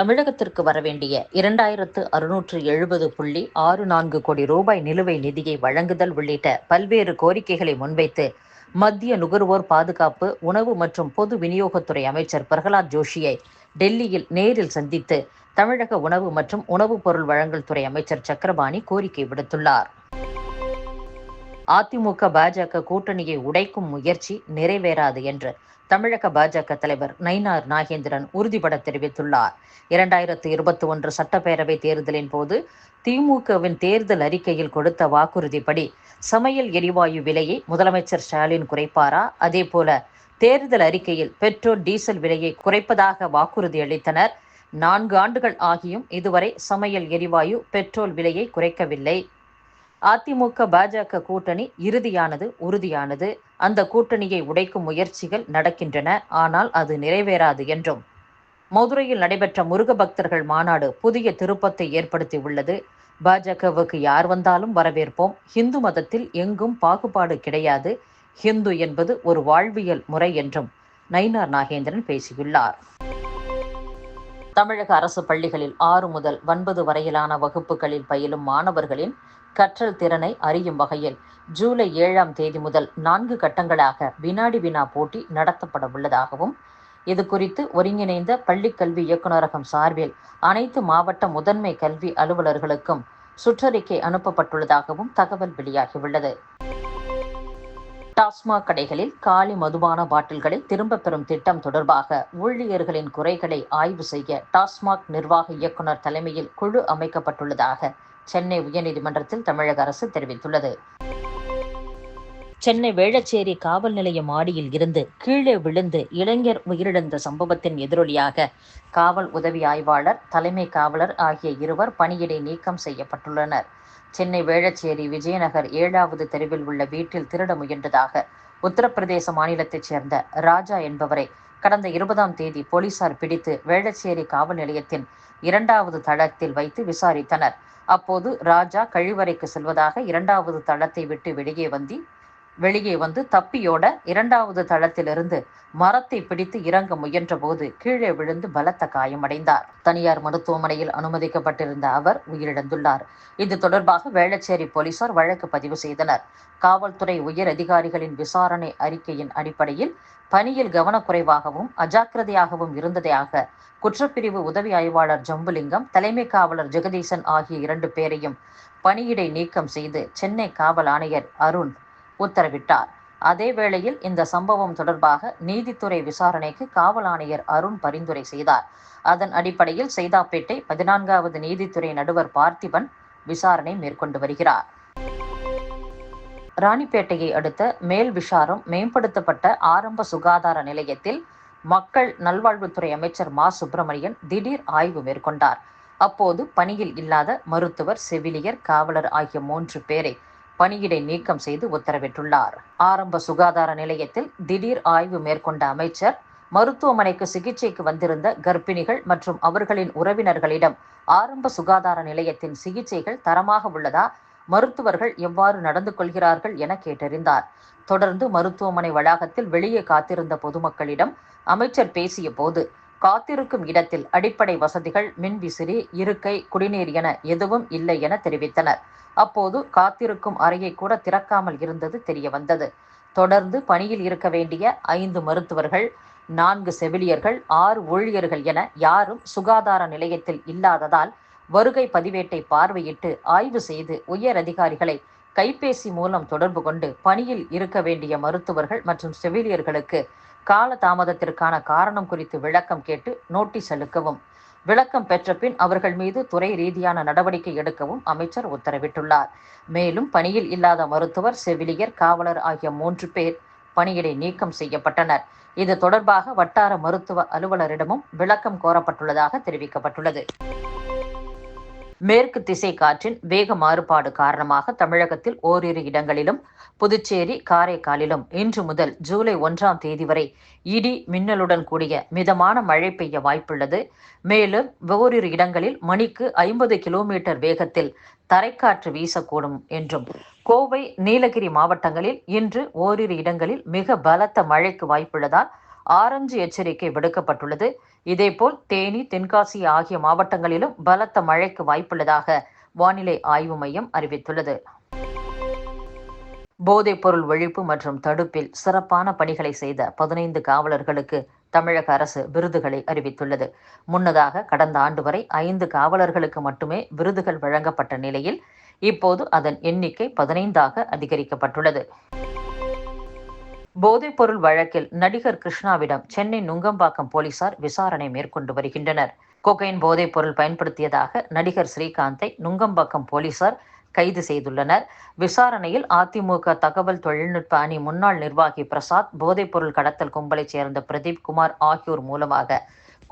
தமிழகத்திற்கு வரவேண்டிய இரண்டாயிரத்து அறுநூற்று எழுபது புள்ளி ஆறு நான்கு கோடி ரூபாய் நிலுவை நிதியை வழங்குதல் உள்ளிட்ட பல்வேறு கோரிக்கைகளை முன்வைத்து மத்திய நுகர்வோர் பாதுகாப்பு உணவு மற்றும் பொது விநியோகத்துறை அமைச்சர் பிரகலாத் ஜோஷியை டெல்லியில் நேரில் சந்தித்து தமிழக உணவு மற்றும் உணவுப் பொருள் வழங்கல் துறை அமைச்சர் சக்கரபாணி கோரிக்கை விடுத்துள்ளார். அதிமுக பாஜக கூட்டணியை உடைக்கும் முயற்சி நிறைவேறாது என்று தமிழக பாஜக தலைவர் நயினார் நாகேந்திரன் உறுதிபட தெரிவித்துள்ளார். இரண்டாயிரத்து இருபத்தி ஒன்று சட்டப்பேரவை தேர்தலின் போது திமுகவின் தேர்தல் அறிக்கையில் கொடுத்த வாக்குறுதிப்படி சமையல் எரிவாயு விலையை முதலமைச்சர் ஸ்டாலின் குறைப்பாரா? அதேபோல தேர்தல் அறிக்கையில் பெட்ரோல் டீசல் விலையை குறைப்பதாக வாக்குறுதி அளித்தனர். நான்கு ஆண்டுகள் ஆகியும் இதுவரை சமையல் எரிவாயு பெட்ரோல் விலையை குறைக்கவில்லை. அதிமுக பாஜக கூட்டணி இறுதியானது உறுதியானது. அந்த கூட்டணியை உடைக்கும் முயற்சிகள் நடக்கின்றன. ஆனால் அது நிறைவேறாது என்றும். மதுரையில் நடைபெற்ற முருக பக்தர்கள் மாநாடு புதிய திருப்பத்தை ஏற்படுத்தி உள்ளது பாஜகவுக்கு யார் வந்தாலும் வரவேற்போம். ஹிந்து மதத்தில் எங்கும் பாகுபாடு கிடையாது. ஹிந்து என்பது ஒரு வாழ்வியல் முறை என்றும் நயினார் நாகேந்திரன் பேசியுள்ளார். தமிழக அரசு பள்ளிகளில் ஆறு முதல் ஒன்பது வரையிலான வகுப்புகளில் பயிலும் மாணவர்களின் கற்றல் திறனை அறியும் வகையில் ஜூலை ஏழாம் தேதி முதல் நான்கு கட்டங்களாக வினாடி வினா போட்டி நடத்தப்பட உள்ளதாகவும் இது குறித்து ஒருங்கிணைந்த பள்ளிக் கல்வி இயக்குநரகம் சார்பில் அனைத்து மாவட்ட முதன்மை கல்வி அலுவலர்களுக்கும் சுற்றறிக்கை அனுப்பப்பட்டுள்ளதாகவும் தகவல் வெளியாகியுள்ளது. டாஸ்மாக் கடைகளில் காலி மதுபான பாட்டில்களை திரும்ப பெறும் திட்டம் தொடர்பாக ஊழியர்களின் குறைகளை ஆய்வு செய்ய டாஸ்மாக் நிர்வாக இயக்குநர் தலைமையில் குழு அமைக்கப்பட்டுள்ளதாக சென்னை உயர்நீதிமன்றத்தில் தமிழக அரசு தெரிவித்துள்ளது. சென்னை வேளச்சேரி காவல் நிலைய மாடியில் இருந்து கீழே விழுந்து இளைஞர் உயிரிழந்த சம்பவத்தின் எதிரொலியாக காவல் உதவி ஆய்வாளர் தலைமை காவலர் ஆகிய இருவர் பணியிடை நீக்கம் செய்யப்பட்டுள்ளனர். சென்னை வேளச்சேரி விஜயநகர் ஏழாவது தெருவில் உள்ள வீட்டில் திருட முயன்றதாக உத்தரப்பிரதேச மாநிலத்தைச் சேர்ந்த ராஜா என்பவரை கடந்த இருபதாம் தேதி போலீசார் பிடித்து வேளச்சேரி காவல் நிலையத்தின் இரண்டாவது தளத்தில் வைத்து விசாரித்தனர். அப்போது ராஜா கழிவறைக்கு செல்வதாக இரண்டாவது தளத்தை விட்டு வெளியே வந்து வெளியே வந்து தப்பியோட இரண்டாவது தளத்திலிருந்து மரத்தை பிடித்து இறங்க முயன்ற போது கீழே விழுந்து பலத்த காயமடைந்தார். தனியார் மருத்துவமனையில் அனுமதிக்கப்பட்டிருந்த அவர் உயிரிழந்துள்ளார். இது தொடர்பாக வேளச்சேரி போலீசார் வழக்கு பதிவு செய்தனர். காவல்துறை உயர் அதிகாரிகளின் விசாரணை அறிக்கையின் அடிப்படையில் பணியில் கவனக்குறைவாகவும் அஜாக்கிரதையாகவும் இருந்ததாக குற்றப்பிரிவு உதவி ஆய்வாளர் ஜம்புலிங்கம் தலைமை காவலர் ஜெகதீசன் ஆகிய இரண்டு பேரையும் பணியிடை நீக்கம் செய்து சென்னை காவல் ஆணையர் அருண் உத்தரவிட்டார். அதே வேளையில் இந்த சம்பவம் தொடர்பாக நீதித்துறை விசாரணைக்கு காவல் ஆணையர் அருண் பரிந்துரை செய்தார். அதன் அடிப்படையில் சைதாப்பேட்டை பதினான்காவது நீதித்துறை நடுவர் பார்த்திபன் விசாரணை மேற்கொண்டு வருகிறார். ராணிப்பேட்டையை அடுத்த மேல் விஷாரம் மேம்படுத்தப்பட்ட ஆரம்ப சுகாதார நிலையத்தில் மக்கள் நல்வாழ்வுத்துறை அமைச்சர் மா. சுப்பிரமணியன் திடீர் ஆய்வு மேற்கொண்டார். அப்போது பணியில் இல்லாத மருத்துவர் செவிலியர் காவலர் ஆகிய மூன்று பேரை பணியிடை நீக்கம் செய்து உத்தரவிட்டுள்ளார். ஆரம்ப சுகாதார நிலையத்தில் திடீர் ஆய்வு மேற்கொண்ட அமைச்சர் மருத்துவமனைக்கு சிகிச்சைக்கு வந்திருந்த கர்ப்பிணிகள் மற்றும் அவர்களின் உறவினர்களிடம் ஆரம்ப சுகாதார நிலையத்தின் சிகிச்சைகள் தரமாக உள்ளதா மருத்துவர்கள் எவ்வாறு நடந்து கொள்கிறார்கள் என கேட்டறிந்தார். தொடர்ந்து மருத்துவமனை வளாகத்தில் வெளியே காத்திருந்த பொதுமக்களிடம் அமைச்சர் பேசிய போது காத்திருக்கும் இடத்தில் அடிப்படை வசதிகள் மின்விசிறி இருக்கை குடிநீர் என எதுவும் இல்லை என தெரிவித்தனர். அப்போது காத்திருக்கும் அறையை கூட திறக்காமல் இருந்தது தெரிய வந்தது தொடர்ந்து பணியில் இருக்க வேண்டிய ஐந்து மருத்துவர்கள் நான்கு செவிலியர்கள் ஆறு ஊழியர்கள் என யாரும் சுகாதார நிலையத்தில் இல்லாததால் வருகை பதிவேட்டை பார்வையிட்டு ஆய்வு செய்து உயர் அதிகாரிகளை கைபேசி மூலம் தொடர்பு கொண்டு பணியில் இருக்க வேண்டிய மருத்துவர்கள் மற்றும் செவிலியர்களுக்கு கால தாமதத்திற்கான காரணம் குறித்து விளக்கம் கேட்டு நோட்டீஸ் அளிக்கவும். விளக்கம் பெற்ற பின் அவர்கள் மீது துறை ரீதியான நடவடிக்கை எடுக்கவும் அமைச்சர் உத்தரவிட்டுள்ளார். மேலும் பணியில் இல்லாத மருத்துவர் செவிலியர் காவலர் ஆகிய மூன்று பேர் பணியிடை நீக்கம் செய்யப்பட்டனர். இது தொடர்பாக வட்டார மருத்துவ அலுவலரிடமும் விளக்கம் கோரப்பட்டுள்ளதாக தெரிவிக்கப்பட்டுள்ளது. மேற்கு திசை காற்றின் வேக மாறுபாடு காரணமாக தமிழகத்தில் ஓரிரு இடங்களிலும் புதுச்சேரி காரைக்காலிலும் இன்று முதல் ஜூலை ஒன்றாம் தேதி வரை இடி மின்னலுடன் கூடிய மிதமான மழை பெய்ய வாய்ப்புள்ளது. மேலும் ஓரிரு இடங்களில் மணிக்கு ஐம்பது கிலோமீட்டர் வேகத்தில் தரைக்காற்று வீசக்கூடும் என்றும் கோவை நீலகிரி மாவட்டங்களில் இன்று ஓரிரு இடங்களில் மிக பலத்த மழைக்கு வாய்ப்புள்ளதால் ஆரஞ்சு எச்சரிக்கை விடுக்கப்பட்டுள்ளது. இதேபோல் தேனி தென்காசி ஆகிய மாவட்டங்களிலும் பலத்த மழைக்கு வாய்ப்புள்ளதாக வானிலை ஆய்வு மையம் அறிவித்துள்ளது. போதைப்பொருள் ஒழிப்பு மற்றும் தடுப்பில் சிறப்பான பணிகளை செய்த பதினைந்து காவலர்களுக்கு தமிழக அரசு விருதுகளை அறிவித்துள்ளது. முன்னதாக கடந்த ஆண்டு வரை ஐந்து காவலர்களுக்கு மட்டுமே விருதுகள் வழங்கப்பட்ட நிலையில் இப்போது அதன் எண்ணிக்கை பதினைந்தாக அதிகரிக்கப்பட்டுள்ளது. போதைப்பொருள் வழக்கில் நடிகர் கிருஷ்ணாவிடம் சென்னை நுங்கம்பாக்கம் போலீசார் விசாரணை மேற்கொண்டு வருகின்றனர். கொகைன் போதைப்பொருள் பயன்படுத்தியதாக நடிகர் ஸ்ரீகாந்தை நுங்கம்பாக்கம் போலீசார் கைது செய்துள்ளனர். விசாரணையில் அதிமுக தகவல் தொழில்நுட்ப அணி முன்னாள் நிர்வாகி பிரசாத் போதைப்பொருள் கடத்தல் கும்பலைச் சேர்ந்த பிரதீப் குமார் ஆகியோர் மூலமாக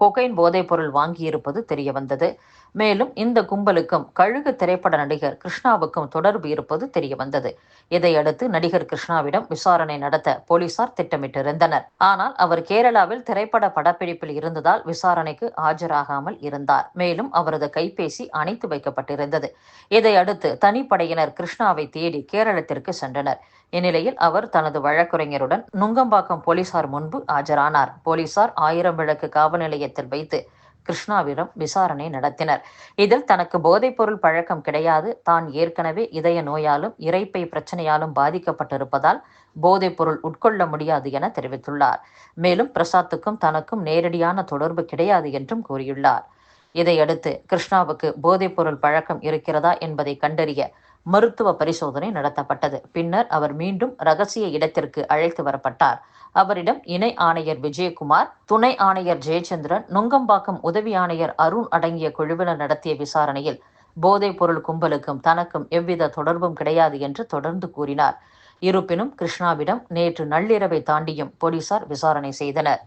கொகைன் போதைப்பொருள் வாங்கியிருப்பது தெரியவந்தது. மேலும் இந்த கும்பலுக்கும் கழுகு திரைப்பட நடிகர் கிருஷ்ணாவுக்கும் தொடர்பு இருப்பது தெரியவந்தது. இதையடுத்து நடிகர் கிருஷ்ணாவிடம் விசாரணை நடத்த போலீசார் திட்டமிட்டிருந்தனர். ஆனால் அவர் கேரளாவில் திரைப்பட படப்பிடிப்பில் இருந்ததால் விசாரணைக்கு ஆஜராகாமல் இருந்தார். மேலும் அவரது கைபேசி அணைத்து வைக்கப்பட்டிருந்தது. இதையடுத்து தனிப்படையினர் கிருஷ்ணாவை தேடி கேரளத்திற்கு சென்றனர். இந்நிலையில் அவர் தனது வழக்குரைஞருடன் நுங்கம்பாக்கம் போலீசார் முன்பு ஆஜரானார். போலீசார் ஆயிரம் விளக்கு காவல் நிலைய நிலையத்தில் வைத்து கிருஷ்ணாவிடம் விசாரணை நடத்தினர். இதில் தனக்கு போதைப்பொருள் பழக்கம் கிடையாது. தான் ஏற்கனவே இதய நோயாலும் இறைப்பை பிரச்சனையாலும் பாதிக்கப்பட்டிருப்பதால் போதைப்பொருள் உட்கொள்ள முடியாது என தெரிவித்துள்ளார். மேலும் பிரசாத்துக்கும் தனக்கும் நேரடியான தொடர்பு கிடையாது என்றும் கூறியுள்ளார். இதையடுத்து கிருஷ்ணாவுக்கு போதைப்பொருள் பழக்கம் இருக்கிறதா என்பதை கண்டறிய மருத்துவ பரிசோதனை நடத்தப்பட்டது. பின்னர் அவர் மீண்டும் ரகசிய இடத்திற்கு அழைத்து வரப்பட்டார். அவரிடம் இணை ஆணையர் விஜயகுமார் துணை ஆணையர் ஜெயச்சந்திரன் நுங்கம்பாக்கம் உதவி ஆணையர் அருண் அடங்கிய குழுவினர் நடத்திய விசாரணையில் போதைப் பொருள் கும்பலுக்கும் தனக்கும் எவ்வித தொடர்பும் கிடையாது என்று தொடர்ந்து கூறினார். இருப்பினும் கிருஷ்ணாவிடம் நேற்று நள்ளிரவை தாண்டியும் போலீசார் விசாரணை செய்தனர்.